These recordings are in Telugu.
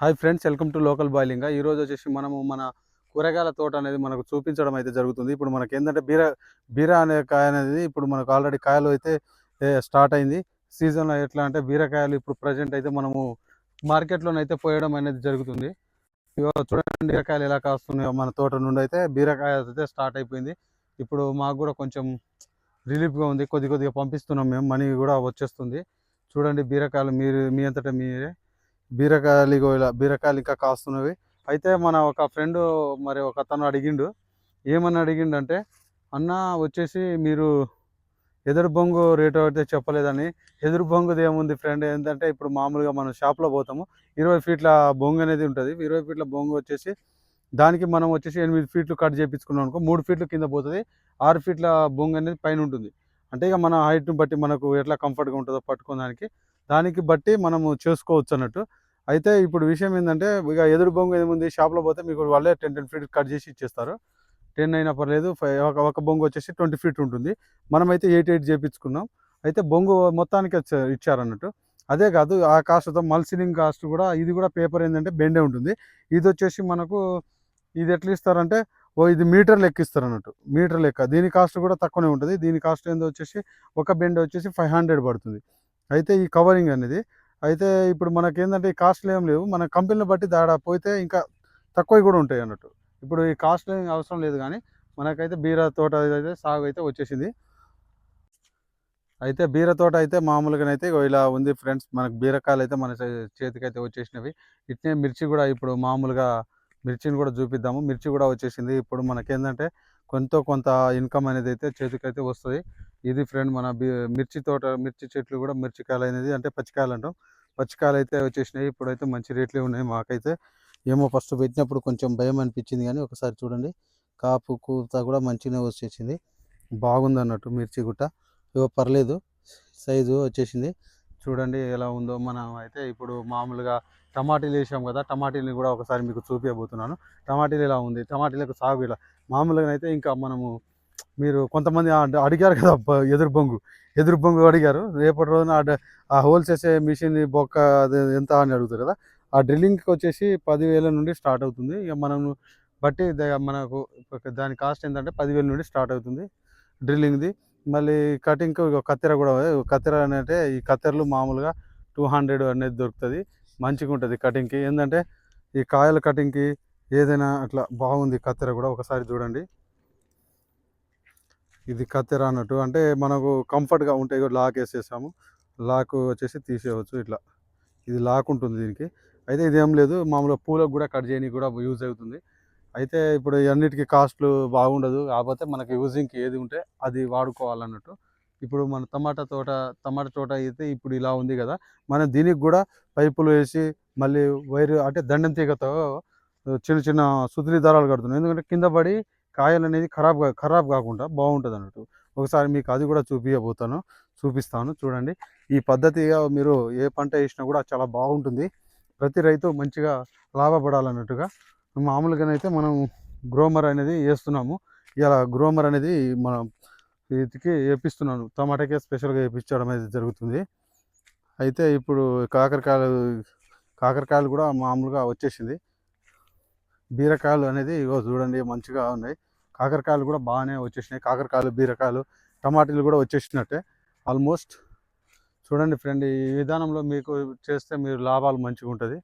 Hi friends welcome to local boiling. ఈరోజు వచ్చేసి మనము మన కూరగాయల తోట అనేది మనకు చూపించడం అయితే జరుగుతుంది. ఇప్పుడు మనకి ఏంటంటే బీర బీర అనే కాయ అనేది ఇప్పుడు మనకు ఆల్రెడీ కాయలు అయితే స్టార్ట్ అయింది. సీజన్లో ఎట్లా అంటే బీరకాయలు ఇప్పుడు ప్రజెంట్ అయితే మనము మార్కెట్లోనైతే పోయడం అనేది జరుగుతుంది. ఇగో చూడండి బీరకాయలు ఎలా కాస్తున్నాయో మన తోట నుండి అయితే బీరకాయ అయితే స్టార్ట్ అయిపోయింది. ఇప్పుడు మాకు కూడా కొంచెం రిలీఫ్గా ఉంది. కొద్ది కొద్దిగా పంపిస్తున్నాం మేము. మనీ కూడా వచ్చేస్తుంది. చూడండి బీరకాయలు మీరు మీ అంతటా మీరే. బీరకాయలు ఇగో ఇలా బీరకాయలు ఇంకా కాస్తున్నవి. అయితే మన ఒక ఫ్రెండ్ మరి ఒక అతను అడిగిండు ఏమని అడిగిండంటే అన్న వచ్చేసి మీరు ఎదురు బొంగు రేటు అయితే చెప్పలేదని. ఎదురు బొంగుది ఏముంది ఫ్రెండ్? ఏంటంటే ఇప్పుడు మామూలుగా మనం షాప్లో పోతాము ఇరవై ఫీట్ల బొంగు అనేది ఉంటుంది. ఇరవై ఫీట్ల బొంగు వచ్చేసి దానికి మనం వచ్చేసి ఎనిమిది ఫీట్లు కట్ చేయించుకున్నాం అనుకో మూడు ఫీట్లు కింద పోతుంది ఆరు ఫీట్ల బొంగు అనేది పైన ఉంటుంది. అంటే ఇక మన హైట్ని బట్టి మనకు ఎట్లా కంఫర్ట్గా ఉంటుందో పట్టుకోవడానికి దానికి బట్టి మనము చేసుకోవచ్చు అన్నట్టు. అయితే ఇప్పుడు విషయం ఏంటంటే ఇక ఎదురు బొంగు ఏముంది షాప్లో పోతే మీకు వాళ్ళే టెన్ టెన్ ఫీట్ కట్ చేసి ఇచ్చేస్తారు. టెన్ అయినా పర్లేదు ఫైవ్ ఒక ఒక బొంగు వచ్చేసి ట్వంటీ ఫీట్ ఉంటుంది. మనమైతే ఎయిట్ ఎయిట్ చేయించుకున్నాం అయితే బొంగు మొత్తానికి ఇచ్చారన్నట్టు. అదే కాదు ఆ కాస్ట్తో మల్సిలింగ్ కాస్ట్ కూడా ఇది కూడా పేపర్ ఏంటంటే బెండే ఉంటుంది. ఇది వచ్చేసి మనకు ఇది ఎట్లా ఇస్తారంటే ఓ ఇది మీటర్ లెక్క ఇస్తారు అన్నట్టు మీటర్ లెక్క. దీని కాస్ట్ కూడా తక్కువనే ఉంటుంది. దీని కాస్ట్ ఏందో వచ్చేసి ఒక బెండ్ వచ్చేసి ఫైవ్ హండ్రెడ్ పడుతుంది. అయితే ఈ కవరింగ్ అనేది. అయితే ఇప్పుడు మనకేంటంటే ఈ కాస్ట్లు ఏం లేవు. మన కంపెనీని బట్టి దాడ పోతే ఇంకా తక్కువ కూడా ఉంటాయి అన్నట్టు. ఇప్పుడు ఈ కాస్ట్ అవసరం లేదు కానీ మనకైతే బీర తోట అయితే సాగు అయితే వచ్చేసింది. అయితే బీర తోట అయితే మామూలుగానైతే ఇలా ఉంది ఫ్రెండ్స్. మనకు బీరకాయలు అయితే మన చేతికి చేతికైతే వచ్చేసినవి. ఇట్నే మిర్చి కూడా ఇప్పుడు మామూలుగా మిర్చిని కూడా చూపిద్దాము. మిర్చి కూడా వచ్చేసింది. ఇప్పుడు మనకేంటంటే కొంత కొంత ఇన్కమ్ అనేది అయితే చేతికైతే వస్తుంది. ఇది ఫ్రెండ్ మన మిర్చి తోట మిర్చి చెట్లు కూడా మిర్చికాయలు అనేది అంటే పచ్చికాయలు అంటాం. పచ్చికాయలు అయితే వచ్చేసినాయి. ఇప్పుడైతే మంచి రేట్లే ఉన్నాయి మాకైతే. ఏమో ఫస్ట్ పెట్టినప్పుడు కొంచెం భయం అనిపించింది కానీ ఒకసారి చూడండి. కాపు కూత కూడా మంచిగానే వచ్చేసింది. బాగుంది అన్నట్టు మిర్చి గుట్ట. ఇవో పర్లేదు. సైజు వచ్చేసింది. చూడండి ఎలా ఉందో మనం అయితే ఇప్పుడు మామూలుగా టమాటీలు వేసాం కదా టమాటీలు కూడా ఒకసారి మీకు చూపించబోతున్నాను. టమాటీలు ఎలా ఉంది? టమాటీలకు సాగు ఇలా మామూలుగా అయితే ఇంకా మనము మీరు కొంతమంది అడిగారు కదా ఎదురు బొంగు. ఎదురు బొంగు అడిగారు. రేపటి రోజున ఆ డ- ఆ హోల్ చేసే మిషన్ బొక్క అది ఎంత అని అడుగుతారు కదా. ఆ డ్రిల్లింగ్కి వచ్చేసి పదివేల నుండి స్టార్ట్ అవుతుంది. ఇక మనం బట్టి మనకు దాని కాస్ట్ ఏంటంటే పదివేల నుండి స్టార్ట్ అవుతుంది డ్రిల్లింగ్ది. మళ్ళీ కటింగ్కి కత్తెర కూడా కత్తెర అంటే ఈ కత్తెరలు మామూలుగా టూ హండ్రెడ్ అనేది దొరుకుతుంది. మంచిగా ఉంటుంది కటింగ్కి. ఏంటంటే ఈ కాయల కటింగ్కి ఏదైనా అట్లా బాగుంది కత్తెర కూడా ఒకసారి చూడండి. ఇది కత్తెర అన్నట్టు. అంటే మనకు కంఫర్ట్గా ఉంటాయి లాక్ వేసేసాము. లాక్ వచ్చేసి తీసేయవచ్చు ఇట్లా. ఇది లాక్ ఉంటుంది దీనికి. అయితే ఇదేం లేదు మామూలుగా పూలకు కూడా కట్ చేయడానికి కూడా యూజ్ అవుతుంది. అయితే ఇప్పుడు అన్నిటికీ కాస్ట్లు బాగుండదు కాకపోతే మనకి యూజింగ్కి ఏది ఉంటే అది వాడుకోవాలన్నట్టు. ఇప్పుడు మన టమాటా తోట టమాటా తోట అయితే ఇప్పుడు ఇలా ఉంది కదా మనం దీనికి కూడా పైపులు వేసి మళ్ళీ వైరు అంటే దండం తీగతో చిన్న చిన్న సుతిలి దారాలు కడుతున్నాం. ఎందుకంటే కింద పడి కాయలు అనేది ఖరాబ్ ఖరాబ్ కాకుండా బాగుంటుంది అన్నట్టు ఒకసారి మీకు అది కూడా చూపించబోతాను చూపిస్తాను చూడండి. ఈ పద్ధతిగా మీరు ఏ పంట వేసినా కూడా చాలా బాగుంటుంది. ప్రతి రైతు మంచిగా లాభపడాలన్నట్టుగా. మామూలుగానైతే మనం గ్రోమర్ అనేది వేస్తున్నాము. ఇలా గ్రోమర్ అనేది మనం వీటికి వేపిస్తున్నాను. టమాటాకే స్పెషల్గా వేపించడం అనేది జరుగుతుంది. అయితే ఇప్పుడు కాకరకాయలు కాకరకాయలు కూడా మామూలుగా వచ్చేసింది. బీరకాయలు అనేది ఇగో చూడండి మంచిగా ఉన్నాయి. కాకరకాయలు కూడా బాగానే వచ్చేసినాయి. కాకరకాయలు బీరకాయలు టమాటీలు కూడా వచ్చేసినట్టే. ఆల్మోస్ట్ చూడండి ఫ్రెండ్ ఈ విధానంలో మీకు చేస్తే మీరు లాభాలు మంచిగా ఉంటుంది.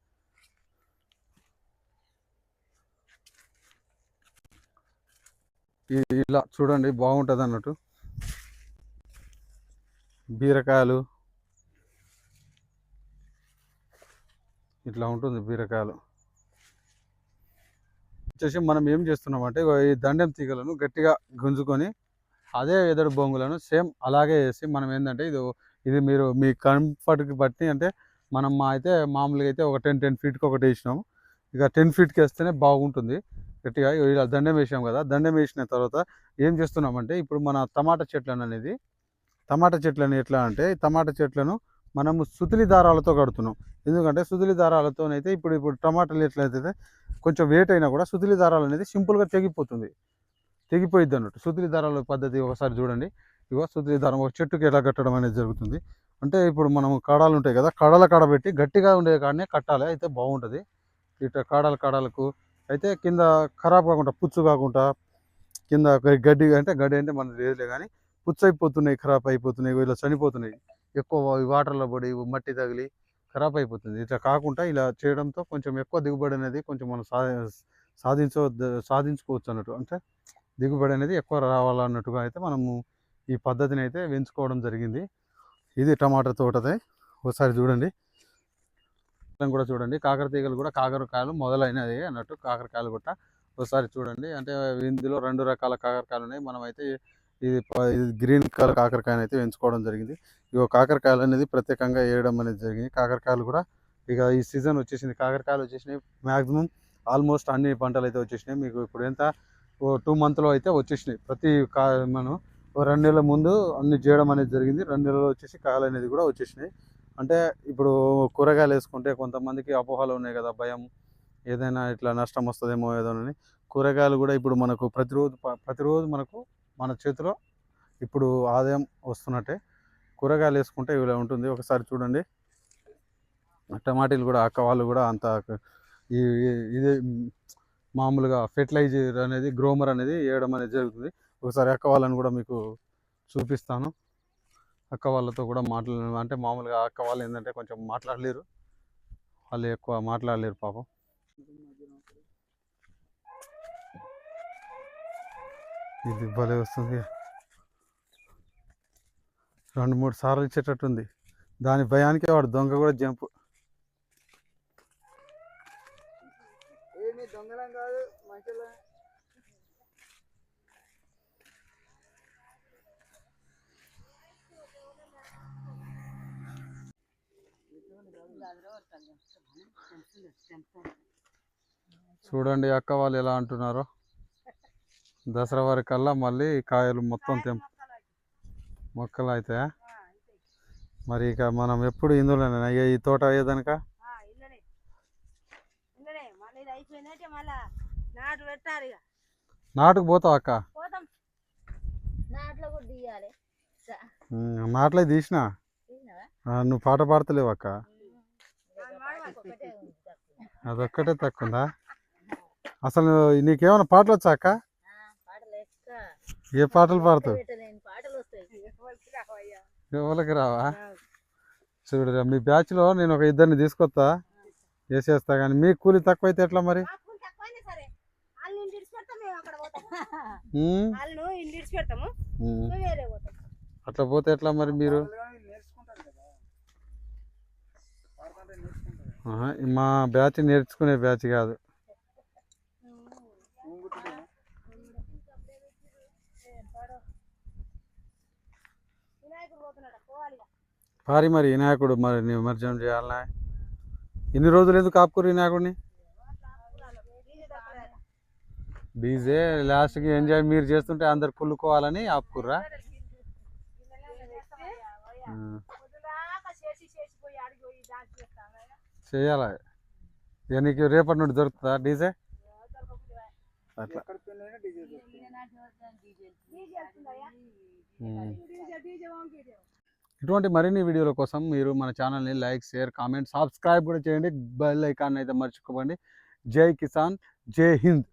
ఇలా చూడండి బాగుంటుంది అన్నట్టు. బీరకాయలు. ఇట్లా ఉంటుంది బీరకాయలు. వచ్చేసి మనం ఏం చేస్తున్నామంటే ఈ దండెం తీగలను గట్టిగా గుంజుకొని అదే ఎదురు బొంగులను సేమ్ అలాగే వేసి మనం ఏంటంటే ఇది ఇది మీరు మీ కంఫర్ట్కి బట్టి అంటే మనం మా అయితే మామూలుగా అయితే ఒక టెన్ టెన్ ఫీట్కి ఒకటి వేసినాము. ఇక టెన్ ఫీట్కి వేస్తేనే బాగుంటుంది. గట్టిగా ఇలా దండం వేసాం కదా దండం వేసిన తర్వాత ఏం చేస్తున్నామంటే ఇప్పుడు మన టమాటా చెట్లను అనేది టమాటా చెట్లను ఎట్లా అంటే టమాటా చెట్లను మనము సుతిలి దారాలతో కడుతున్నాం. ఎందుకంటే సుతిలి దారాలతోనైతే ఇప్పుడు ఇప్పుడు టమాటాలు ఎట్లయితే కొంచెం వెయిట్ అయినా కూడా సుతిలి దారాలు అనేది సింపుల్గా తెగిపోతుంది. తెగిపోయిద్ది అన్నట్టు. సుతిలి దారాల పద్ధతి ఒకసారి చూడండి. ఇగో సుతిలి దారం ఒక చెట్టుకి ఎలా కట్టడం అనేది జరుగుతుంది. అంటే ఇప్పుడు మనం కడాలు ఉంటాయి కదా కడల కడబెట్టి గట్టిగా ఉండే కాడనే కట్టాలి. అయితే బాగుంటుంది. ఇట్లా కాడల కడలకు అయితే కింద ఖరాబ్ కాకుండా పుచ్చు కాకుండా కింద గడ్డి అంటే గడ్డి అంటే మనది లేదులే కానీ పుచ్చు అయిపోతున్నాయి ఖరాబ్ అయిపోతున్నాయి ఇలా చనిపోతున్నాయి. ఎక్కువ వాటర్లో పడి మట్టి తగిలి ఖరాబ్ అయిపోతుంది. ఇట్లా కాకుండా ఇలా చేయడంతో కొంచెం ఎక్కువ దిగుబడి అనేది కొంచెం మనం సా సాధించ సాధించుకోవచ్చు అన్నట్టు. అంటే దిగుబడి అనేది ఎక్కువ రావాలన్నట్టుగా అయితే మనము ఈ పద్ధతిని అయితే పెంచుకోవడం జరిగింది. ఇది టమాటా తోటదే. ఒకసారి చూడండి. కూడా చూడండి. కాకర తీగలు కూడా కాకరకాయలు మొదలైనది అన్నట్టు కాకరకాయలు కూడా ఒకసారి చూడండి. అంటే ఇందులో రెండు రకాల కాకరకాయలు ఉన్నాయి. మనమైతే ఇది గ్రీన్ కలర్ కాకరకాయని అయితే పెంచుకోవడం జరిగింది. ఇగో కాకరకాయలు అనేది ప్రత్యేకంగా వేయడం అనేది జరిగింది. కాకరకాయలు కూడా ఇక ఈ సీజన్ వచ్చేసింది. కాకరకాయలు వచ్చేసినాయి. మ్యాక్సిమం ఆల్మోస్ట్ అన్ని పంటలు అయితే వచ్చేసినాయి. మీకు ఇప్పుడు ఎంత టూ మంత్లో అయితే వచ్చేసినాయి. ప్రతి కా మనం రెండు నెలల ముందు అన్ని చేయడం అనేది జరిగింది. రెండు నెలలు వచ్చేసి కాయలు అనేది కూడా వచ్చేసినాయి. అంటే ఇప్పుడు కూరగాయలు వేసుకుంటే కొంతమందికి అపోహలు ఉన్నాయి కదా భయం ఏదైనా ఇట్లా నష్టం వస్తుందేమో ఏదోనని. కూరగాయలు కూడా ఇప్పుడు మనకు ప్రతిరోజు ప్రతిరోజు మనకు మన చేతిలో. ఇప్పుడు ఆదాయం వస్తున్నట్టే. కూరగాయలు వేసుకుంటే ఇలా ఉంటుంది. ఒకసారి చూడండి. టమాటీలు కూడా అక్క వాళ్ళు కూడా అంత ఈ ఇది మామూలుగా ఫెర్టిలైజర్ అనేది గ్రోమర్ అనేది వేయడం అనేది జరుగుతుంది. ఒకసారి అక్క వాళ్ళని కూడా మీకు చూపిస్తాను. అక్క వాళ్ళతో కూడా మాట్లా అంటే మామూలుగా అక్క వాళ్ళు ఏంటంటే కొంచెం మాట్లాడలేరు. వాళ్ళు ఎక్కువ మాట్లాడలేరు పాపం. ఇది భలే వస్తుంది. రెండు మూడు సార్లు ఇచ్చేటట్టుంది దాని భయానికే వాడు దొంగ కూడా జంప్. చూడండి అక్క వాళ్ళు ఎలా అంటున్నారో. దసరా వరకల్లా మళ్ళీ కాయలు మొత్తం తెంప మొక్కలు అయితే మరి ఇక మనం ఎప్పుడు ఇందులోనే? ఈ తోట అయ్యేదనక? నాటుకు పోతావు అక్క? నాట్లో తీసిన? నువ్వు పాట పాడతలేవు అక్క? తక్కువ. అదొక్కటే తక్కువందా? అసలు నీకేమైనా పాటలు వచ్చా అక్క? ఏ పాటలు పాడతావు? ఎవరికి రావా చూడరా మీ బ్యాచ్లో నేను ఒక ఇద్దరిని తీసుకొస్తా. వేసేస్తా కానీ మీ కూలి తక్కువ అయితే ఎట్లా మరి? అట్లా పోతే ఎట్లా మరి మీరు? మా బ్యాచ్ నేర్చుకునే బ్యాచ్ కాదు ఊంగుతుంది వినాయకుడు పోతున్నాడు పోవాలి ఇక. పారి మరి వినాయకుడు మరి నిమజ్జనం చేయాలనా? ఇన్ని రోజులు ఎందుకు ఆపుకోరు వినాయకుడిని డీజే లాస్ట్కి ఎంజాయ్ మీరు చేస్తుంటే అందరు కుళ్ళుకోవాలని ఆపుకుర్రా? ఉమ్, చేయాలి? ఇక నీకు రేపటి నుండి దొరుకుతుందా డీజే? అట్లా. ఇటువంటి మరిన్ని వీడియోల కోసం మీరు మన ఛానల్ని లైక్ షేర్ కామెంట్ సబ్స్క్రైబ్ కూడా చేయండి. బెల్ ఐకాన్ అయితే మర్చిపోకండి. జై కిసాన్ జై హింద్.